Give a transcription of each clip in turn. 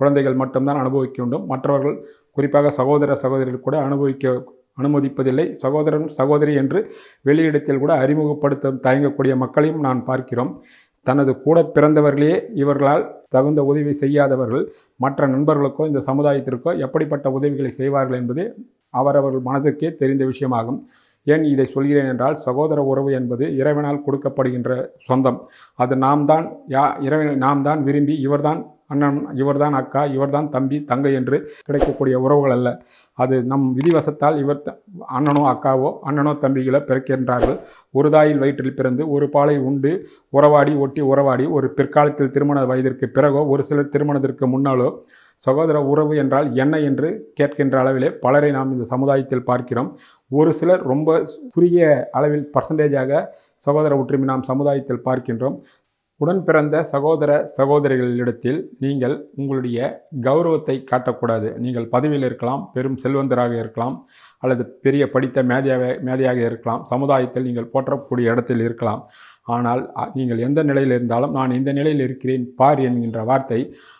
குழந்தைகள் மட்டும்தான் அனுபவிக்க வேண்டும். மற்றவர்கள் குறிப்பாக சகோதர சகோதரிகள் கூட அனுபவிக்க அனுமதிப்பதில்லை. சகோதரன் சகோதரி என்று வெளியிடத்தில் கூட அறிமுகப்படுத்த தயங்கக்கூடிய மக்களையும் நான் பார்க்கிறோம். தனது கூட பிறந்தவர்களே இவர்களால் தகுந்த உதவி செய்யாதவர்கள் மற்ற நண்பர்களுக்கோ இந்த சமுதாயத்திற்கோ எப்படிப்பட்ட உதவிகளை செய்வார்கள் என்பது அவரவர்கள் மனதிற்கே தெரிந்த விஷயமாகும். ஏன் இதை சொல்கிறேன் என்றால் சகோதர உறவு என்பது இறைவனால் கொடுக்கப்படுகின்ற சொந்தம். அது நாம் தான் யா இறைவன் நாம் தான் விரும்பி இவர்தான் அண்ணன் இவர்தான் அக்கா இவர்தான் தம்பி தங்கை என்று கிடைக்கக்கூடிய உறவுகள் அல்ல. அது நம் விதிவசத்தால் இவர் அண்ணனோ அக்காவோ அண்ணனோ தம்பிகளோ பிறக்கின்றார்கள். ஒரு தாயில் வயிற்றில் பிறந்து ஒரு பாலை உண்டு உறவாடி ஒட்டி உறவாடி ஒரு பிற்காலத்தில் திருமண வயதிற்கு பிறகோ ஒரு சிலர் திருமணத்திற்கு முன்னாலோ சகோதர உறவு என்றால் என்ன என்று கேட்கின்ற அளவிலே பலரை நாம் இந்த சமுதாயத்தில் பார்க்கிறோம். ஒரு சிலர் ரொம்ப குறுகிய அளவில் பர்சன்டேஜாக சகோதர ஒற்றுமை நாம் சமுதாயத்தில் பார்க்கின்றோம். உடன் பிறந்த சகோதர சகோதரிகளிடத்தில் நீங்கள் உங்களுடைய கௌரவத்தை காட்டக்கூடாது. நீங்கள் பதவியில் இருக்கலாம் பெரும் செல்வந்தராக இருக்கலாம் அல்லது பெரிய படித்த மேதையாக மேதையாக இருக்கலாம். சமுதாயத்தில் நீங்கள் போற்றக்கூடிய இடத்தில் இருக்கலாம். ஆனால் நீங்கள் எந்த நிலையில் இருந்தாலும் நான் இந்த நிலையில் இருக்கிறேன் பார் என்கின்ற வார்த்தை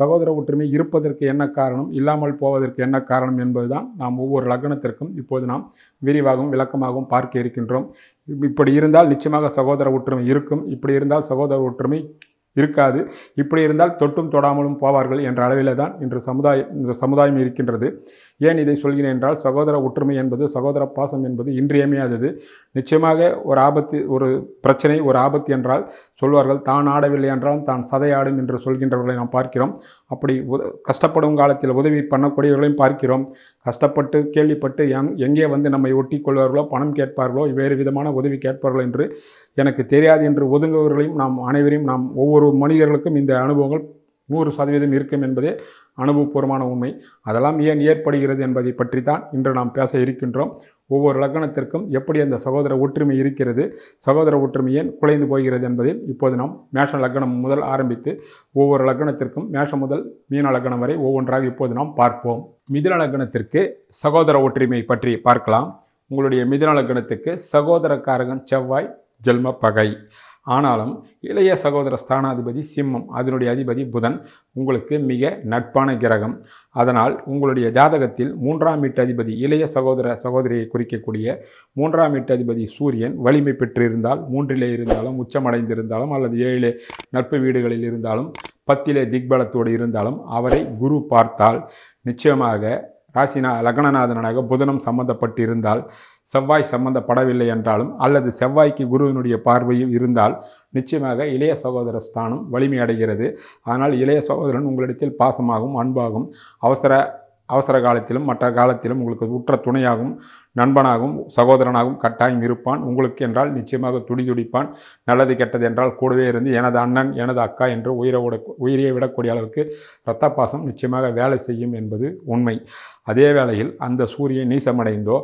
சகோதர ஒற்றுமை இருப்பதற்கு என்ன காரணம் இல்லாமல் போவதற்கு என்ன காரணம் என்பதுதான் நாம் ஒவ்வொரு லக்னத்திற்கும் இப்போது நாம் விரிவாகவும் விளக்கமாகவும் பார்க்க இருக்கின்றோம். இப்படி இருந்தால் நிச்சயமாக சகோதர ஒற்றுமை இருக்கும். இப்படி இருந்தால் சகோதர ஒற்றுமை இருக்காது. இப்படி இருந்தால் தொட்டும் தொடாமலும் போவார்கள் என்ற அளவில் தான் இன்று சமுதாயம் இந்த சமுதாயம் இருக்கின்றது. ஏன் இதை சொல்கிறேன் என்றால் சகோதர ஒற்றுமை என்பது சகோதர பாசம் என்பது இன்றியமையாதது. நிச்சயமாக ஒரு ஆபத்து ஒரு பிரச்சனை ஒரு ஆபத்து என்றால் சொல்வார்கள் தான் ஆடவில்லை என்றால் தான் சதையாடும் என்று சொல்கின்றவர்களை நாம் பார்க்கிறோம். அப்படி கஷ்டப்படும் காலத்தில் உதவி பண்ணக்கூடியவர்களையும் பார்க்கிறோம். கஷ்டப்பட்டு கேள்விப்பட்டு எங் எங்கே வந்து நம்மை ஒட்டி கொள்வார்களோ பணம் கேட்பார்களோ வேறு விதமான உதவி கேட்பார்களோ என்று எனக்கு தெரியாது என்று ஒதுங்குவவர்களையும் நாம் அனைவரையும் நாம் ஒவ்வொரு மனிதர்களுக்கும் இந்த அனுபவங்கள் நூறு சதவீதம் இருக்கும் என்பதே அனுபவபூர்வமான உண்மை. அதெல்லாம் ஏன் ஏற்படுகிறது என்பதை பற்றி தான் இன்று நாம் பேச இருக்கின்றோம். ஒவ்வொரு லக்னத்திற்கும் எப்படி அந்த சகோதர ஒற்றுமை இருக்கிறது? சகோதர ஒற்றுமை ஏன் குலைந்து போகிறது என்பதை இப்போது நாம் மேஷ லக்னம் முதல் ஆரம்பித்து ஒவ்வொரு லக்னத்திற்கும் மேஷம் முதல் மீன லக்னம் வரை ஒவ்வொன்றாக இப்போது நாம் பார்ப்போம். மிதுன லக்னத்திற்கு சகோதர ஒற்றுமை பற்றி பார்க்கலாம். உங்களுடைய மிதுன லக்னத்துக்கு சகோதரக்காரகன் செவ்வாய் ஜென்ம பகை. ஆனாலும் இளைய சகோதர ஸ்தானாதிபதி சிம்மம் அதனுடைய அதிபதி புதன் உங்களுக்கு மிக நட்பான கிரகம். அதனால் உங்களுடைய ஜாதகத்தில் மூன்றாம் வீட்டு அதிபதி இளைய சகோதர சகோதரியை குறிக்கக்கூடிய மூன்றாம் வீட்டு அதிபதி சூரியன் வலிமை பெற்றிருந்தால் மூன்றிலே இருந்தாலும் உச்சமடைந்திருந்தாலும் அல்லது ஏழிலே நட்பு வீடுகளில் இருந்தாலும் பத்திலே திக்பலத்தோடு இருந்தாலும் அவரை குரு பார்த்தால் நிச்சயமாக ராசினா லக்னநாதனாக புதனம் சம்பந்தப்பட்டிருந்தால் செவ்வாய் சம்பந்தப்படவில்லை என்றாலும் அல்லது செவ்வாய்க்கு குருவினுடைய பார்வையும் இருந்தால் நிச்சயமாக இளைய சகோதர ஸ்தானம் வலிமை அடைகிறது. ஆனால் இளைய சகோதரன் உங்களிடத்தில் பாசமாகவும் அன்பாகும் அவசர அவசர காலத்திலும் மற்ற காலத்திலும் உங்களுக்கு உற்ற துணையாகவும் நண்பனாகவும் சகோதரனாகவும் கட்டாயம் இருப்பான். உங்களுக்கு என்றால் நிச்சயமாக துடிதுடிப்பான் நல்லது கெட்டது என்றால் கூடவே இருந்து எனது அண்ணன் எனது அக்கா என்று உயிரை விட உயிரியை விடக்கூடிய அளவுக்கு இரத்த பாசம் நிச்சயமாக வேலை செய்யும் என்பது உண்மை. அதே வேளையில் அந்த சூரியன் நீசமடைந்தோ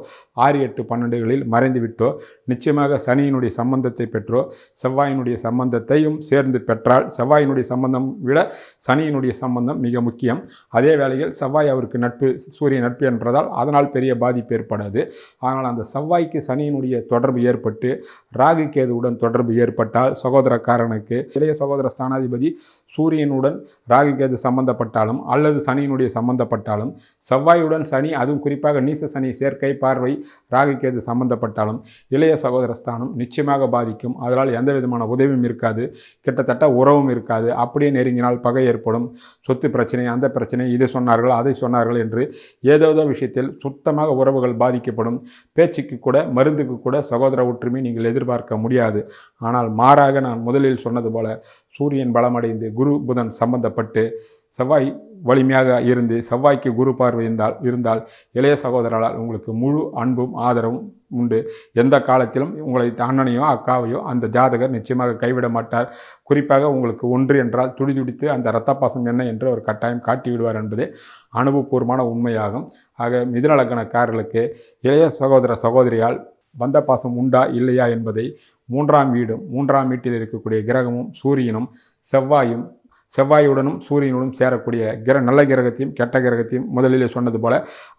ஆறு எட்டு பன்னெண்டுகளில் மறைந்து விட்டோ நிச்சயமாக சனியினுடைய சம்பந்தத்தை பெற்றோ செவ்வாயினுடைய சம்பந்தத்தையும் சேர்ந்து பெற்றால் செவ்வாயினுடைய சம்பந்தம் விட சனியினுடைய சம்பந்தம் மிக முக்கியம். அதே வேளையில் செவ்வாய் அவருக்கு நட்பு சூரிய நட்பு என்றதால் அதனால் பெரிய பாதிப்பு ஏற்படாது. ஆனால் அந்த செவ்வாய்க்கு சனியினுடைய தொடர்பு ஏற்பட்டு ராகு கேதுவுடன் தொடர்பு ஏற்பட்டால் சகோதரக்காரனுக்கு இளைய சகோதர ஸ்தானாதிபதி சூரியனுடன் ராகு கேது சம்பந்தப்பட்டாலும் அல்லது சனியினுடைய சம்பந்தப்பட்டாலும் செவ்வாயுடன் சனி அதுவும் குறிப்பாக நீச சனி சேர்க்கை பார்வை ராகு கேது சம்பந்தப்பட்டாலும் இளைய சகோதர ஸ்தானம் நிச்சயமாக பாதிக்கும். அதனால் எந்த விதமான உதவியும் இருக்காது. கிட்டத்தட்ட உறவும் இருக்காது. அப்படியே நெருங்கினால் பகை ஏற்படும். சொத்து பிரச்சனை அந்த பிரச்சனை இதை சொன்னார்கள் அதை சொன்னார்கள் என்று ஏதோதோ விஷயத்தில் சுத்தமாக உறவுகள் பாதிக்கப்படும். பேச்சுக்கு கூட மருந்துக்கு கூட சகோதர ஒற்றுமை நீங்கள் எதிர்பார்க்க முடியாது. ஆனால் மாறாக நான் முதலில் சொன்னது போல சூரியன் பலமடைந்து குரு புதன் சம்பந்தப்பட்டு செவ்வாய் வலிமையாக இருந்து செவ்வாய்க்கு குரு பார்வை இருந்தால் இருந்தால் இளைய சகோதரரால் உங்களுக்கு முழு அன்பும் ஆதரவும் உண்டு. எந்த காலத்திலும் உங்களை அண்ணனையோ அக்காவையோ அந்த ஜாதகர் நிச்சயமாக கைவிட மாட்டார். குறிப்பாக உங்களுக்கு ஒன்று என்றால் துடிதுடித்து அந்த இரத்த பாசம் என்ன என்று அவர் கட்டாயம் காட்டி விடுவார் என்பதே அனுபவபூர்வமான உண்மையாகும். ஆக மிதுநலக்கணக்காரர்களுக்கு இளைய சகோதர சகோதரியால் வந்த பாசம் உண்டா இல்லையா என்பதை மூன்றாம் வீடும் மூன்றாம் வீட்டில் இருக்கக்கூடிய கிரகமும் சூரியனும் செவ்வாயும் செவ்வாயுடனும் சூரியனுடன் சேரக்கூடிய கிர நல்ல கிரகத்தையும் கெட்ட கிரகத்தையும் முதலிலே சொன்னது போல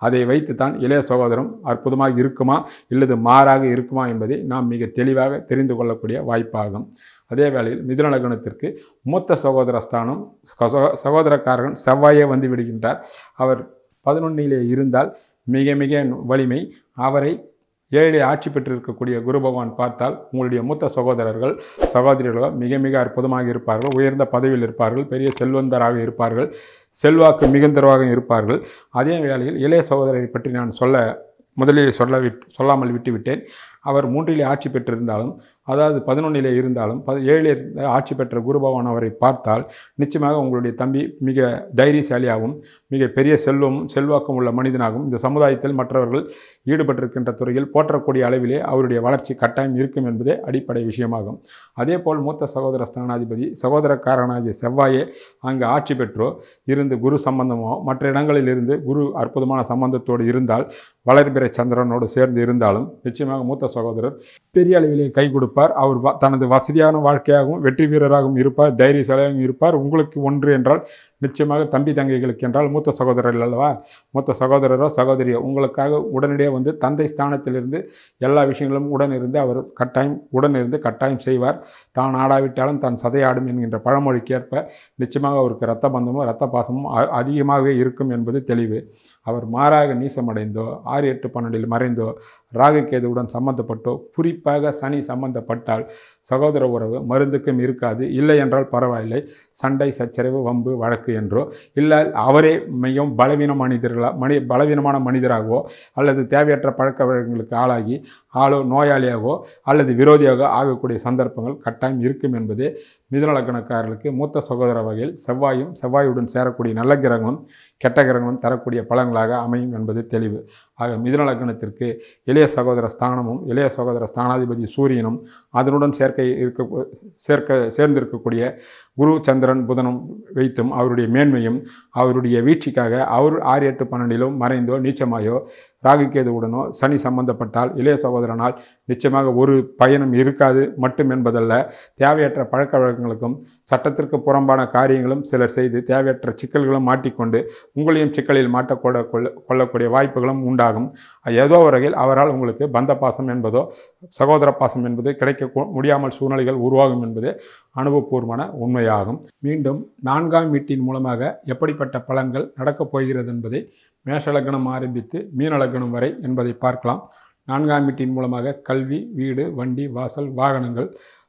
அதை வைத்து தான் இளைய சகோதரம் அற்புதமாக இருக்குமா இல்லது மாறாக இருக்குமா என்பதை நாம் மிக தெளிவாக தெரிந்து கொள்ளக்கூடிய வாய்ப்பாகும். அதே வேளையில் மிதுன லக்னத்திற்கு மூத்த சகோதர ஸ்தானம் சகோதரக்காரகன் செவ்வாயே வந்து விடுகின்றார். அவர் பதினொன்னிலே இருந்தால் மிக மிக வலிமை. அவரை ஏழிலே ஆட்சி பெற்றிருக்கக்கூடிய குரு பகவான் பார்த்தால் உங்களுடைய மூத்த சகோதரர்கள் சகோதரிகளோ மிக மிக அற்புதமாக இருப்பார்கள் உயர்ந்த பதவியில் இருப்பார்கள் பெரிய செல்வந்தராக இருப்பார்கள் செல்வாக்கு மிகுந்தராக இருப்பார்கள். அதே வேளையில் இளைய சகோதரரை பற்றி நான் சொல்ல முதலில் சொல்ல விட் சொல்லாமல் விட்டுவிட்டேன். அவர் மூன்றிலே ஆட்சி பெற்றிருந்தாலும் அதாவது பதினொன்றிலே இருந்தாலும் பத ஏழிலே ஆட்சி பெற்ற குருபவான் அவரை பார்த்தால் நிச்சயமாக உங்களுடைய தம்பி மிக தைரியசாலியாகவும் மிக பெரிய செல்வமும் செல்வாக்கம் உள்ள மனிதனாகவும் இந்த சமுதாயத்தில் மற்றவர்கள் ஈடுபட்டிருக்கின்ற துறையில் போற்றக்கூடிய அளவிலே அவருடைய வளர்ச்சி கட்டாயம் இருக்கும் என்பதே அடிப்படை விஷயமாகும். அதேபோல் மூத்த சகோதர ஸ்தானாதிபதி சகோதரக்காரனாகிய செவ்வாயே அங்கு ஆட்சி பெற்றோ இருந்து குரு சம்பந்தமோ மற்ற இடங்களில் இருந்து குரு அற்புதமான சம்பந்தத்தோடு இருந்தால் வளர்பிறை சந்திரனோடு சேர்ந்து இருந்தாலும் நிச்சயமாக மூத்த சகோதரர். பெரிய அளவிலே கை கொடுப்பார். அவர் வ- தனது வசதியான வாழ்க்கையாகவும் வெற்றி வீரராகவும் இருப்பார் தைரியசாலியாகவும் இருப்பார். உங்களுக்கு ஒன்று என்றால் நிச்சயமாக தம்பி தங்கைகளுக்கு என்றால் மூத்த சகோதரர் அல்லவா? மூத்த சகோதரரோ சகோதரியோ உங்களுக்காக உடனடியாக வந்து தந்தை ஸ்தானத்திலிருந்து எல்லா விஷயங்களும் உடன் இருந்து அவர் கட்டாயம் உடன் இருந்து கட்டாயம் செய்வார். தான் ஆடாவிட்டாலும் தான் சதையாடும் என்கின்ற பழமொழிக்கு ஏற்ப நிச்சயமாக அவருக்கு இரத்த பந்தமோ இரத்த பாசமும் அ- அதிகமாகவே இருக்கும் என்பது தெளிவு. அவர் மாறாக நீசமடைந்தோ ஆறு எட்டு பன்னெண்டில் மறைந்தோ ராகுகேதுவுடன் சம்பந்தப்பட்டோ குறிப்பாக சனி சம்பந்தப்பட்டால் சகோதர உறவு மருந்துக்கும் இருக்காது. இல்லை என்றால் பரவாயில்லை. சண்டை சச்சரவு வம்பு வழக்கு என்றோ இல்லை அவரே மிகவும் பலவீன மனிதர்களாக மனி பலவீனமான மனிதராகவோ அல்லது தேவையற்ற பழக்க வழக்கங்களுக்கு ஆளாகி ஆளோ நோயாளியாகவோ அல்லது விரோதியாக ஆகக்கூடிய சந்தர்ப்பங்கள் கட்டாயம் இருக்கும் என்பதே மிதநலக்கணக்காரர்களுக்கு மூத்த சகோதர வகையில் செவ்வாயும் செவ்வாயுடன் சேரக்கூடிய நல்ல கிரகங்களும் கெட்ட கிரகங்களும் தரக்கூடிய பலன்களாக அமையும் என்பது தெளிவு. ஆக மிதுன லக்னத்திற்கு இளைய சகோதர ஸ்தானமும் இளைய சகோதர ஸ்தானாதிபதி சூரியனும் அதனுடன் சேர்க்கை இருக்க சேர்க்க சேர்ந்திருக்கக்கூடிய குரு சந்திரன் புதனும் வைத்தும் அவருடைய மேன்மையும் அவருடைய வீழ்ச்சிக்காக அவர் ஆறு எட்டு பன்னெண்டிலும் மறைந்தோ நீச்சமாயோ ராகுகேதுவுடனோ சனி சம்பந்தப்பட்டால் இளைய சகோதரனால் நிச்சயமாக ஒரு பயனும் இருக்காது மட்டும் என்பதல்ல தேவையற்ற பழக்க வழக்கங்களுக்கும் சட்டத்திற்கு புறம்பான காரியங்களும் சிலர் செய்து தேவையற்ற சிக்கல்களும் மாட்டிக்கொண்டு உங்களையும் சிக்கலில் மாட்டக்கூட கொள்ள கொள்ளக்கூடிய வாய்ப்புகளும் உண்டாகும். ஏதோ வரையில் வகையில் அவரால் உங்களுக்கு பந்த பாசம் என்பதோ சகோதர பாசம் என்பது கிடைக்க முடியாமல் சூழ்நிலைகள் உருவாகும் என்பது அனுபவபூர்வமான உண்மையாகும். மீண்டும் நான்காம் வீட்டின் மூலமாக எப்படிப்பட்ட பலன்கள் நடக்கப் போகிறது என்பதை மேஷலக்கணம் ஆரம்பித்து மீனலக்கணம் வரை என்பதை பார்க்கலாம். நான்காம் வீட்டின் மூலமாக கல்வி வீடு வண்டி வாசல் வாகனங்கள்